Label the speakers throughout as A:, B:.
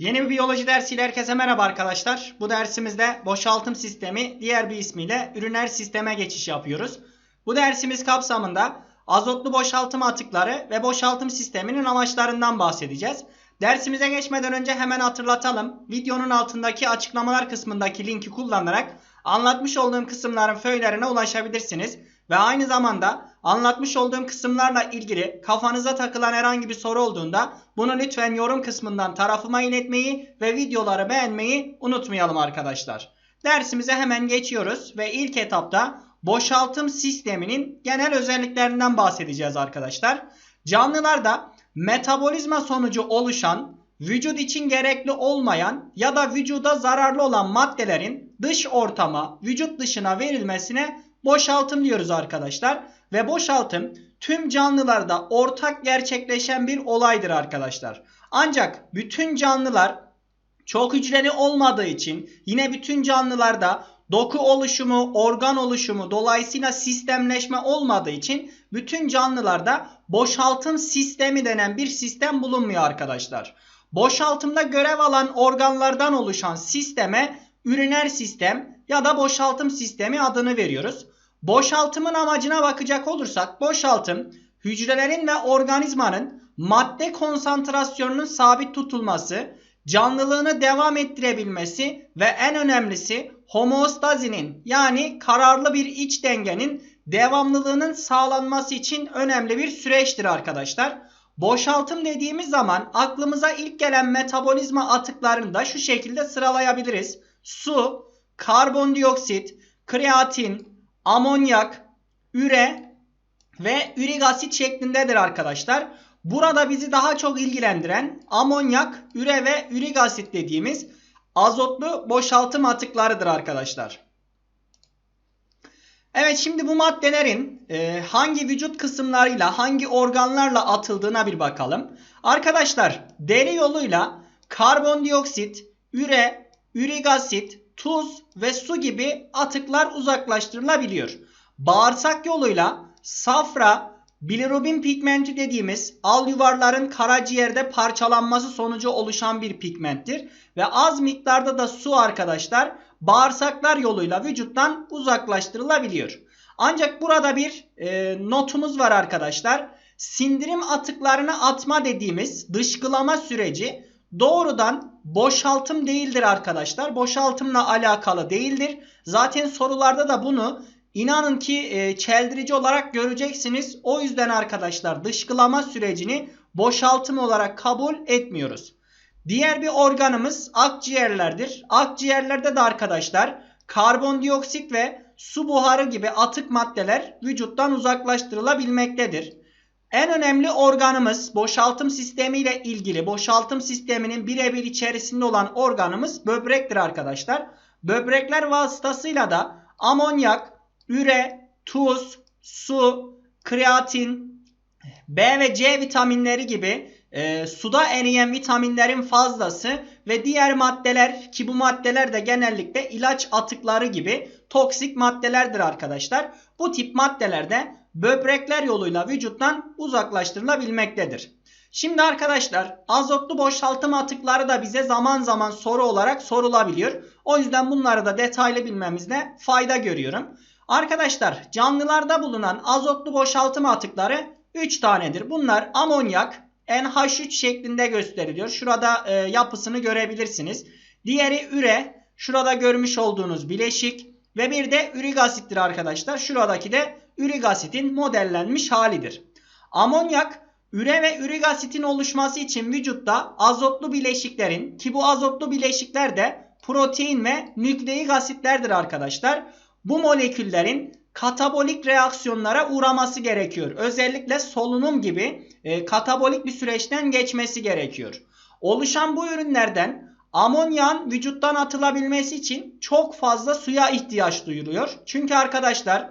A: Yeni bir biyoloji dersiyle herkese merhaba arkadaşlar. Bu dersimizde boşaltım sistemi diğer bir ismiyle üriner sisteme geçiş yapıyoruz. Bu dersimiz kapsamında azotlu boşaltım atıkları ve boşaltım sisteminin amaçlarından bahsedeceğiz. Dersimize geçmeden önce hemen hatırlatalım. Videonun altındaki açıklamalar kısmındaki linki kullanarak anlatmış olduğum kısımların föylerine ulaşabilirsiniz. Ve aynı zamanda anlatmış olduğum kısımlarla ilgili kafanıza takılan herhangi bir soru olduğunda bunu lütfen yorum kısmından tarafıma iletmeyi ve videoları beğenmeyi unutmayalım arkadaşlar. Dersimize hemen geçiyoruz ve ilk etapta boşaltım sisteminin genel özelliklerinden bahsedeceğiz arkadaşlar. Canlılarda metabolizma sonucu oluşan, vücut için gerekli olmayan ya da vücuda zararlı olan maddelerin dış ortama, vücut dışına verilmesine boşaltım diyoruz arkadaşlar. Ve boşaltım tüm canlılarda ortak gerçekleşen bir olaydır arkadaşlar. Ancak bütün canlılar çok hücreli olmadığı için yine bütün canlılarda doku oluşumu, organ oluşumu dolayısıyla sistemleşme olmadığı için bütün canlılarda boşaltım sistemi denen bir sistem bulunmuyor arkadaşlar. Boşaltımda görev alan organlardan oluşan sisteme üriner sistem ya da boşaltım sistemi adını veriyoruz. Boşaltımın amacına bakacak olursak boşaltım hücrelerin ve organizmanın madde konsantrasyonunun sabit tutulması, canlılığını devam ettirebilmesi ve en önemlisi homeostazinin yani kararlı bir iç dengenin devamlılığının sağlanması için önemli bir süreçtir arkadaşlar. Boşaltım dediğimiz zaman aklımıza ilk gelen metabolizma atıklarını da şu şekilde sıralayabiliriz. Su, karbondioksit, kreatin, amonyak, üre ve ürik asit şeklindedir arkadaşlar. Burada bizi daha çok ilgilendiren amonyak, üre ve ürik asit dediğimiz azotlu boşaltım atıklarıdır arkadaşlar. Evet şimdi bu maddelerin e, hangi vücut kısımlarıyla hangi organlarla atıldığına bir bakalım. Arkadaşlar deri yoluyla karbondioksit, üre, ürik asit, tuz ve su gibi atıklar uzaklaştırılabiliyor. Bağırsak yoluyla safra, bilirubin pigmenti dediğimiz al yuvarların karaciğerde parçalanması sonucu oluşan bir pigmenttir. Ve az miktarda da su arkadaşlar bağırsaklar yoluyla vücuttan uzaklaştırılabiliyor. Ancak burada bir e, notumuz var arkadaşlar. Sindirim atıklarını atma dediğimiz dışkılama süreci doğrudan boşaltım değildir arkadaşlar. Boşaltımla alakalı değildir. Zaten sorularda da bunu inanın ki e, çeldirici olarak göreceksiniz. O yüzden arkadaşlar dışkılama sürecini boşaltım olarak kabul etmiyoruz. Diğer bir organımız akciğerlerdir. Akciğerlerde de arkadaşlar karbondioksit ve su buharı gibi atık maddeler vücuttan uzaklaştırılabilmektedir. En önemli organımız boşaltım sistemi ile ilgili boşaltım sisteminin birebir içerisinde olan organımız böbrektir arkadaşlar. Böbrekler vasıtasıyla da amonyak, üre, tuz, su, kreatin, B ve C vitaminleri gibi e, suda eriyen vitaminlerin fazlası ve diğer maddeler ki bu maddeler de genellikle ilaç atıkları gibi toksik maddelerdir arkadaşlar. Bu tip maddelerde böbrekler yoluyla vücuttan uzaklaştırılabilmektedir. Şimdi arkadaşlar azotlu boşaltım atıkları da bize zaman zaman soru olarak sorulabiliyor. O yüzden bunları da detaylı bilmemizde fayda görüyorum. Arkadaşlar canlılarda bulunan azotlu boşaltım atıkları 3 tanedir. Bunlar amonyak, NH3 şeklinde gösteriliyor. Şurada e, yapısını görebilirsiniz. Diğeri üre. Şurada görmüş olduğunuz bileşik. Ve bir de ürik asittir arkadaşlar. Şuradaki de ürik asitin modellenmiş halidir. Amonyak üre ve ürik asitin oluşması için vücutta azotlu bileşiklerin ki bu azotlu bileşikler de protein ve nükleik asitlerdir arkadaşlar. Bu moleküllerin katabolik reaksiyonlara uğraması gerekiyor. Özellikle solunum gibi e, katabolik bir süreçten geçmesi gerekiyor. Oluşan bu ürünlerden amonyan vücuttan atılabilmesi için çok fazla suya ihtiyaç duyuluyor. Çünkü arkadaşlar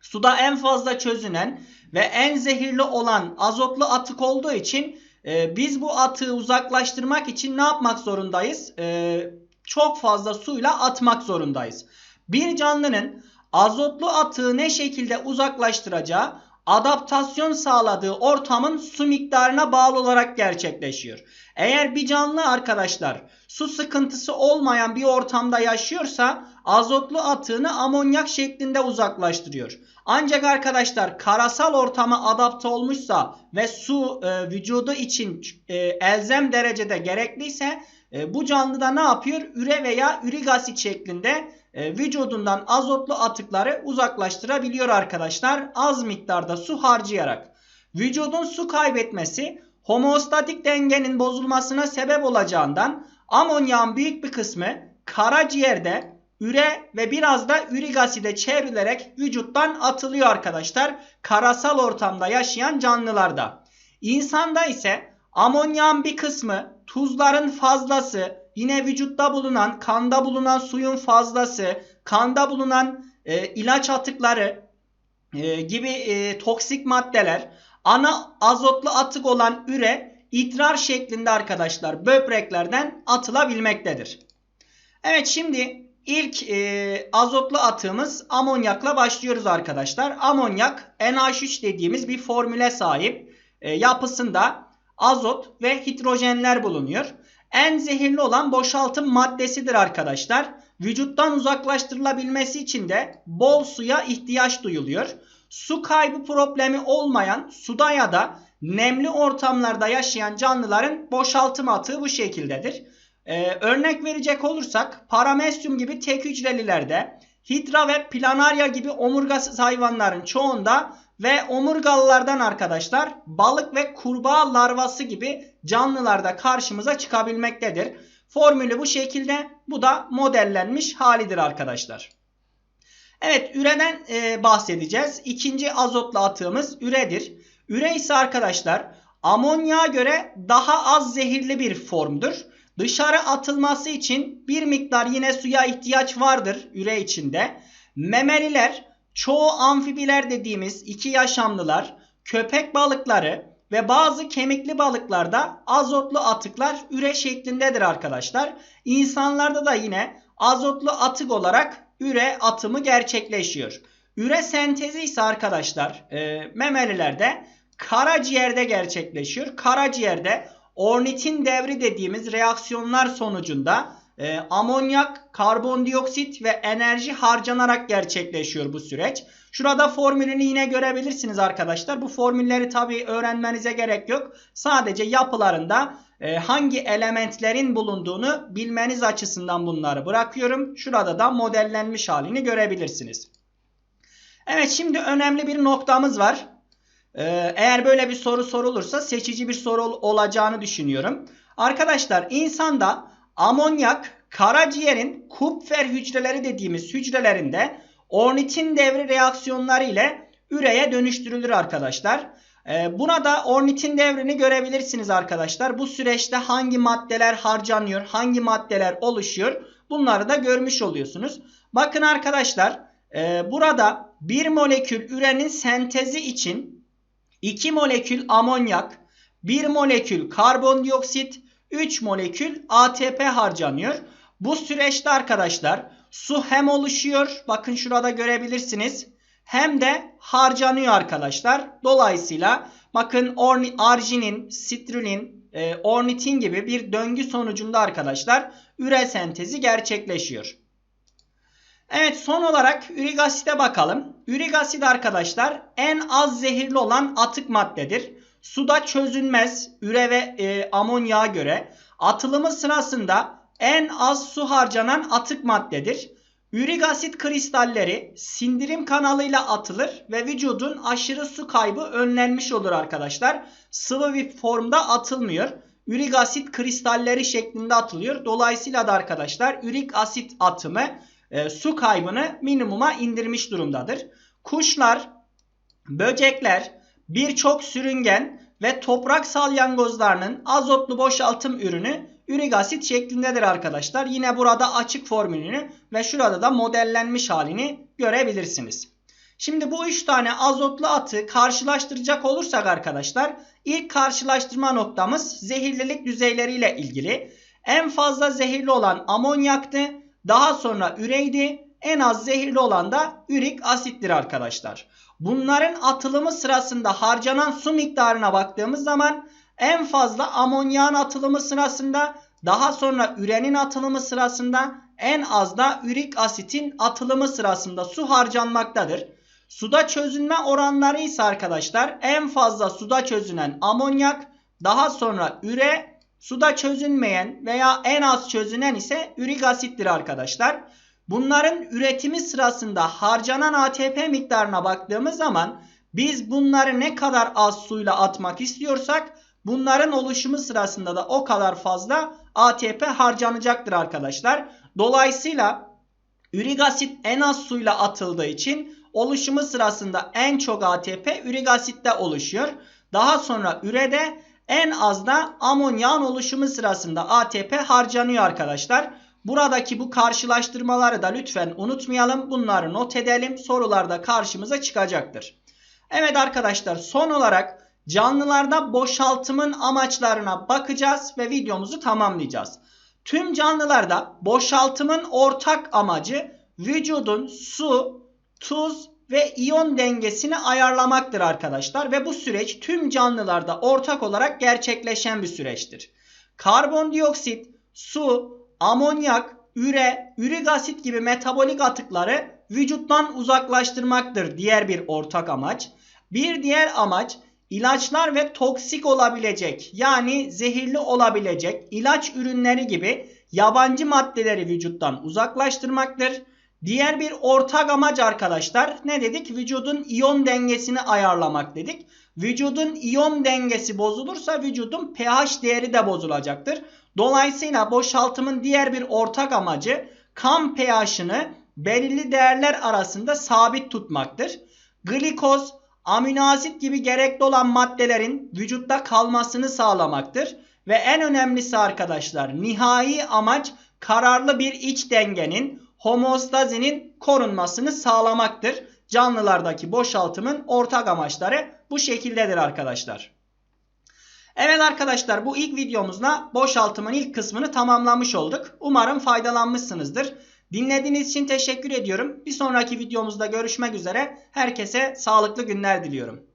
A: suda en fazla çözünen ve en zehirli olan azotlu atık olduğu için e, biz bu atığı uzaklaştırmak için ne yapmak zorundayız? E, çok fazla suyla atmak zorundayız. Bir canlının azotlu atığı ne şekilde uzaklaştıracağı adaptasyon sağladığı ortamın su miktarına bağlı olarak gerçekleşiyor. Eğer bir canlı arkadaşlar su sıkıntısı olmayan bir ortamda yaşıyorsa azotlu atığını amonyak şeklinde uzaklaştırıyor. Ancak arkadaşlar karasal ortama adapte olmuşsa ve su e, vücudu için e, elzem derecede gerekliyse e, bu canlıda ne yapıyor? Üre veya ürik asit şeklinde e, vücudundan azotlu atıkları uzaklaştırabiliyor arkadaşlar. Az miktarda su harcayarak. Vücudun su kaybetmesi homeostatik dengenin bozulmasına sebep olacağından amonyağın büyük bir kısmı karaciğerde üre ve biraz da ürik aside çevrilerek vücuttan atılıyor arkadaşlar. Karasal ortamda yaşayan canlılarda. İnsanda ise amonyağın bir kısmı, tuzların fazlası, yine vücutta bulunan, kanda bulunan suyun fazlası, kanda bulunan e, ilaç atıkları e, gibi e, toksik maddeler, ana azotlu atık olan üre idrar şeklinde arkadaşlar böbreklerden atılabilmektedir. Evet şimdi ilk e, azotlu atığımız amonyakla başlıyoruz arkadaşlar. Amonyak NH3 dediğimiz bir formüle sahip. E, yapısında azot ve hidrojenler bulunuyor. En zehirli olan boşaltım maddesidir arkadaşlar. Vücuttan uzaklaştırılabilmesi için de bol suya ihtiyaç duyuluyor. Su kaybı problemi olmayan suda ya da nemli ortamlarda yaşayan canlıların boşaltım atığı bu şekildedir. Ee, örnek verecek olursak paramesyum gibi tek hücrelilerde, hidra ve planarya gibi omurgasız hayvanların çoğunda ve omurgalılardan arkadaşlar balık ve kurbağa larvası gibi canlılarda karşımıza çıkabilmektedir. Formülü bu şekilde. Bu da modellenmiş halidir arkadaşlar. Evet üreden e, bahsedeceğiz. İkinci azotlu atığımız üredir. Üre ise arkadaşlar amonya göre daha az zehirli bir formdur. Dışarı atılması için bir miktar yine suya ihtiyaç vardır üre içinde. Memeliler, çoğu amfibiler dediğimiz iki yaşamlılar, köpek balıkları ve bazı kemikli balıklarda azotlu atıklar üre şeklindedir arkadaşlar. İnsanlarda da yine azotlu atık olarak üre atımı gerçekleşiyor. Üre sentezi ise arkadaşlar e, memelilerde karaciğerde gerçekleşiyor. Karaciğerde ornitin devri dediğimiz reaksiyonlar sonucunda e, amonyak, karbondioksit ve enerji harcanarak gerçekleşiyor bu süreç. Şurada formülünü yine görebilirsiniz arkadaşlar. Bu formülleri tabi öğrenmenize gerek yok. Sadece yapılarında e, hangi elementlerin bulunduğunu bilmeniz açısından bunları bırakıyorum. Şurada da modellenmiş halini görebilirsiniz. Evet şimdi önemli bir noktamız var. Ee, eğer böyle bir soru sorulursa seçici bir soru olacağını düşünüyorum. Arkadaşlar insanda amonyak karaciğerin Kupfer hücreleri dediğimiz hücrelerinde ornitin devri reaksiyonları ile üreye dönüştürülür arkadaşlar. Ee, buna da ornitin devrini görebilirsiniz arkadaşlar. Bu süreçte hangi maddeler harcanıyor, hangi maddeler oluşuyor bunları da görmüş oluyorsunuz. Bakın arkadaşlar e, burada bir molekül ürenin sentezi için 2 molekül amonyak, 1 molekül karbondioksit, 3 molekül ATP harcanıyor. Bu süreçte arkadaşlar su hem oluşuyor. Bakın şurada görebilirsiniz. Hem de harcanıyor arkadaşlar. Dolayısıyla bakın arginin, sitrulin, e, ornitin gibi bir döngü sonucunda arkadaşlar üre sentezi gerçekleşiyor. Evet son olarak ürik asite bakalım. Ürik asit arkadaşlar en az zehirli olan atık maddedir. Suda çözünmez üre ve e, amonyağa göre atılımı sırasında en az su harcanan atık maddedir. Ürik asit kristalleri sindirim kanalıyla atılır ve vücudun aşırı su kaybı önlenmiş olur arkadaşlar. Sıvı bir formda atılmıyor. Ürik asit kristalleri şeklinde atılıyor. Dolayısıyla da arkadaşlar ürik asit atımı e, su kaybını minimuma indirmiş durumdadır. Kuşlar, böcekler, birçok sürüngen ve toprak salyangozlarının azotlu boşaltım ürünü ürik asit şeklindedir arkadaşlar. Yine burada açık formülünü ve şurada da modellenmiş halini görebilirsiniz. Şimdi bu 3 tane azotlu atı karşılaştıracak olursak arkadaşlar ilk karşılaştırma noktamız zehirlilik düzeyleriyle ilgili. En fazla zehirli olan amonyaktı. Daha sonra üreydi. En az zehirli olan da ürik asittir arkadaşlar. Bunların atılımı sırasında harcanan su miktarına baktığımız zaman en fazla amonyağın atılımı sırasında daha sonra ürenin atılımı sırasında en az da ürik asitin atılımı sırasında su harcanmaktadır. Suda çözünme oranları ise arkadaşlar en fazla suda çözünen amonyak, daha sonra üre, suda çözünmeyen veya en az çözünen ise ürik asittir arkadaşlar. Bunların üretimi sırasında harcanan ATP miktarına baktığımız zaman biz bunları ne kadar az suyla atmak istiyorsak bunların oluşumu sırasında da o kadar fazla ATP harcanacaktır arkadaşlar. Dolayısıyla ürik asit en az suyla atıldığı için oluşumu sırasında en çok ATP ürik asitte oluşuyor. Daha sonra ürede en az da amonyağın oluşumu sırasında ATP harcanıyor arkadaşlar. Buradaki bu karşılaştırmaları da lütfen unutmayalım. Bunları not edelim. Sorularda karşımıza çıkacaktır. Evet arkadaşlar son olarak canlılarda boşaltımın amaçlarına bakacağız ve videomuzu tamamlayacağız. Tüm canlılarda boşaltımın ortak amacı vücudun su, tuz ve iyon dengesini ayarlamaktır arkadaşlar. Ve bu süreç tüm canlılarda ortak olarak gerçekleşen bir süreçtir. Karbondioksit, su, amonyak, üre, ürik asit gibi metabolik atıkları vücuttan uzaklaştırmaktır diğer bir ortak amaç. Bir diğer amaç ilaçlar ve toksik olabilecek yani zehirli olabilecek ilaç ürünleri gibi yabancı maddeleri vücuttan uzaklaştırmaktır. Diğer bir ortak amaç arkadaşlar ne dedik? Vücudun iyon dengesini ayarlamak dedik. Vücudun iyon dengesi bozulursa vücudun pH değeri de bozulacaktır. Dolayısıyla boşaltımın diğer bir ortak amacı kan pH'ını belirli değerler arasında sabit tutmaktır. Glikoz, amino asit gibi gerekli olan maddelerin vücutta kalmasını sağlamaktır. Ve en önemlisi arkadaşlar nihai amaç kararlı bir iç dengenin homostazinin korunmasını sağlamaktır. Canlılardaki boşaltımın ortak amaçları bu şekildedir arkadaşlar. Evet arkadaşlar bu ilk videomuzla boşaltımın ilk kısmını tamamlamış olduk. Umarım faydalanmışsınızdır. Dinlediğiniz için teşekkür ediyorum. Bir sonraki videomuzda görüşmek üzere. Herkese sağlıklı günler diliyorum.